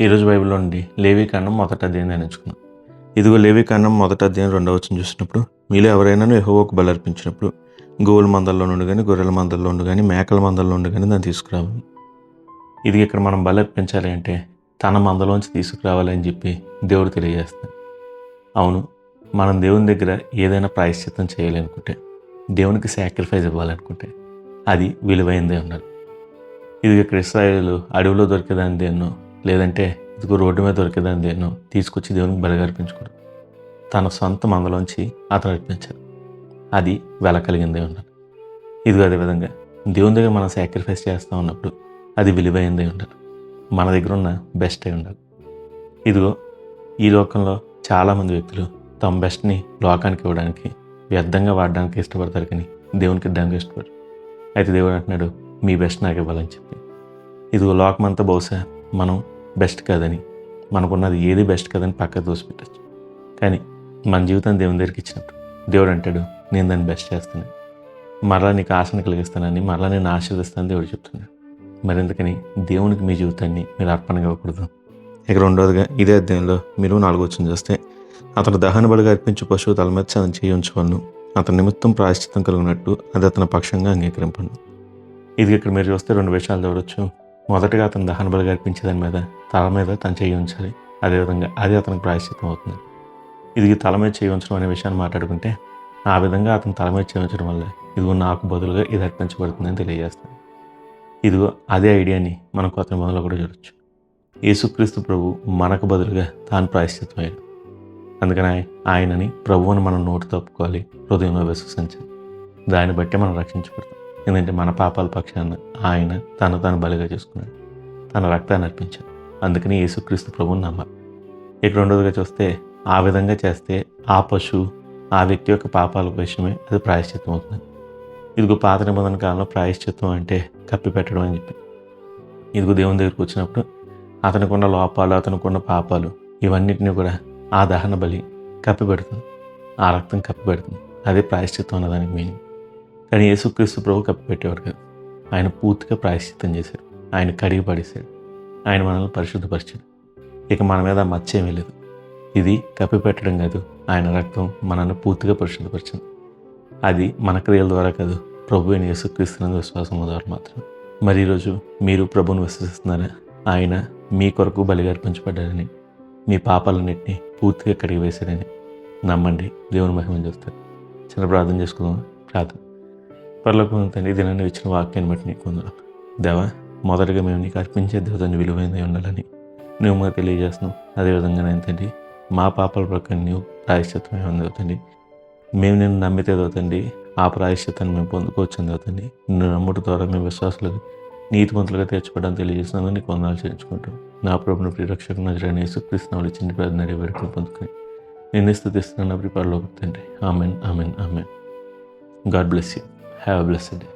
ఈరోజు బైబిల్ నుండి లేవి మొదట మొదటి అధ్యాయం నేర్చుకున్నాం ఇదిగో లేవి మొదట మొదటి అధ్యాయం రెండవ వచ్చిన చూసినప్పుడు మీలో ఎవరైనా ఎహోవోకు బలర్పించినప్పుడు గోవుల మందల్లో నుండి కానీ గొర్రెల మందల్లో నుండి కానీ మేకల మందల్లో నుండి కానీ దాన్ని తీసుకురావాలి ఇది ఇక్కడ మనం బలర్పించాలి అంటే తన మందలోంచి తీసుకురావాలి అని చెప్పి దేవుడు తెలియజేస్తాడు అవును మనం దేవుని దగ్గర ఏదైనా ప్రాయశ్చిత్తం చేయాలనుకుంటే దేవునికి సాక్రిఫైస్ ఇవ్వాలనుకుంటే అది విలువైందే ఉండాలి. ఇది ఇక్కడ ఇస్రాయేలు అడవిలో దొరికేదాన్ని దేన్నో లేదంటే ఇదిగో రోడ్డు మీద దొరికేదాన్ని దేన్నో తీసుకొచ్చి దేవునికి బలిగా అర్పించకూడదు తన సొంత మందలోంచి అతను అర్పించారు అది వెల కలిగిందే ఉండాలి. ఇదిగో అదేవిధంగా దేవుని దగ్గర మనం సాక్రిఫైస్ చేస్తూ ఉన్నప్పుడు అది విలువైందే ఉండాలి. మన దగ్గర ఉన్న బెస్ట్ అయి ఉండాలి. ఇదిగో ఈ లోకంలో చాలామంది వ్యక్తులు తమ బెస్ట్ని లోకానికి ఇవ్వడానికి వ్యర్థంగా వాడడానికి ఇష్టపడతారు కానీ దేవునికి ఇద్దానికి ఇష్టపడరు. అయితే దేవుడు అంటున్నాడు మీ బెస్ట్ నాకు ఇవ్వాలని చెప్పి. ఇదిగో లోకమంతా బహుశా మనం బెస్ట్ కాదని మనకున్నది ఏది బెస్ట్ కాదని పక్కకు దోసిపెట్టచ్చు కానీ మన జీవితం దేవుని దగ్గరికి ఇచ్చినప్పుడు దేవుడు అంటాడు నేను దాన్ని బెస్ట్ చేస్తాను. మరలా నీకు ఆశను కలిగిస్తానని మరలా నేను ఆశీర్దిస్తానని దేవుడు చెప్తున్నాడు. మరెందుకని దేవునికి మీ జీవితాన్ని మీరు అర్పణగా ఇవ్వకూడదు. ఇక రెండవదిగా ఇదే అధ్యాయంలో మీరు నాలుగు వచ్చిన చేస్తే అతను దహన బలిగా అర్పించు పశువు తల మీద అతను చేయించుకోను అతని నిమిత్తం ప్రాయశ్చిత్తం కలిగినట్టు అది అతని పక్షంగా అంగీకరింపను. ఇది ఇక్కడ మీరు చూస్తే రెండు విషయాలు చూడవచ్చు మొదటగా అతను దహన బలిగా అర్పించే దాని మీద తల మీద తను చేయి ఉంచాలి. అదేవిధంగా అది అతనికి ప్రాయశ్చితం అవుతుంది. ఇది తల మీద చేయి ఉంచడం అనే విషయాన్ని మాట్లాడుకుంటే ఆ విధంగా అతను తల మీద చేయి ఉంచడం వల్ల ఇదిగో నాకు బదులుగా ఇది అర్పించబడుతుందని తెలియజేస్తాను ఇదిగో అదే ఐడియాని మనం కొత్త మొదలు కూడా చూడొచ్చు. యేసుక్రీస్తు ప్రభు మనకు బదులుగా తాను ప్రాయశ్చితమయ్యాడు అందుకనే అందుకని ఆయనని ప్రభువుని మనం నోటి తప్పుకోవాలి హృదయంలో విశ్వసించాలి. దాన్ని బట్టి మనం రక్షించబడతాం. ఎందుకంటే మన పాపాల పక్షాన ఆయన తను తాను బలిగా చేసుకున్నాడు. తన రక్తాన్ని అర్పించాడు. అందుకని యేసుక్రీస్తు ప్రభువుని నమ్మాలి. ఇక రెండోదిగా చూస్తే ఆ విధంగా చేస్తే ఆ పశువు ఆ వ్యక్తి యొక్క పాపాల విషయమే అది ప్రాయశ్చిత్తం అవుతుంది ఇదిగో పాత నిబంధన కాలంలో ప్రాయశ్చిత్తం అంటే కప్పి పెట్టడం అని చెప్పి. ఇదిగో దేవుని దగ్గరికి వచ్చినప్పుడు అతనికున్న లోపాలు అతనికున్న పాపాలు ఇవన్నిటిని కూడా ఆ దహన బలి కప్పిపెడుతుంది. ఆ రక్తం కప్పిపెడుతుంది. అదే ప్రాయశ్చిత్తం అన్నదానికి మీనింగ్ కానీ యేసుక్రీస్తు ప్రభు కప్పిపెట్టేవాడు కాదు ఆయన పూర్తిగా ప్రాయశ్చిత్తం చేశాడు ఆయన కడిగి పడేశాడు. ఆయన మనల్ని పరిశుద్ధపరిచాడు. ఇక మన మీద మచ్చేమీ మచ్చ ఏమీ లేదు. ఇది కప్పిపెట్టడం కాదు ఆయన రక్తం మనల్ని పూర్తిగా పరిశుద్ధపరిచింది. అది మన క్రియల ద్వారా కాదు ప్రభు అయిన యేసుక్రీస్తునందు విశ్వాసం ద్వారా మాత్రం మరి ఈరోజు మీరు ప్రభుని విశ్వసిస్తున్నారా? ఆయన మీ కొరకు బలిగా అర్పించబడ్డారని మీ పాపాలన్నింటినీ పూర్తిగా కడిగి వేశారని నమ్మండి. దేవుని మహిమను చూస్తారు చిన్న ప్రార్థన చేసుకుందాం. ప్రార్థన. పర్లోకం తండ్రి నన్ను ఇచ్చిన వాక్యాన్ని బట్టి నీకు వందనాలు దేవా మొదటగా మేము నీకు అర్పించే దేవతని విలువైనది ఉండాలని నువ్వు మాకు తెలియజేస్తున్నాం అదేవిధంగా నేను తండ్రి మా పాపల ప్రకారం నీవు ప్రాయశ్చిత్తమే ఉంది మేము నేను నమ్మితే అవుతండి ఆ ప్రాయశ్చిత్తాన్ని మేము పొందుకోవచ్చు అవుతండి నిన్ను నమ్ముట ద్వారా మేము విశ్వాసాలు నీతిమంతులుగా తీర్చబడని తెలియజేస్తున్నాను నీకు వందనాలు చేయించుకుంటాం నా ప్రభుని ప్రిరక్షకు నజరాని యేసుక్రీస్తునాలు చిన్న ప్రార్థన వేడుకలు పొందుకుని నేను స్థుతిస్తున్నాను ప్రిపేర్లో తండ్రి. Amen amen amen. God bless you. Have a blessed day.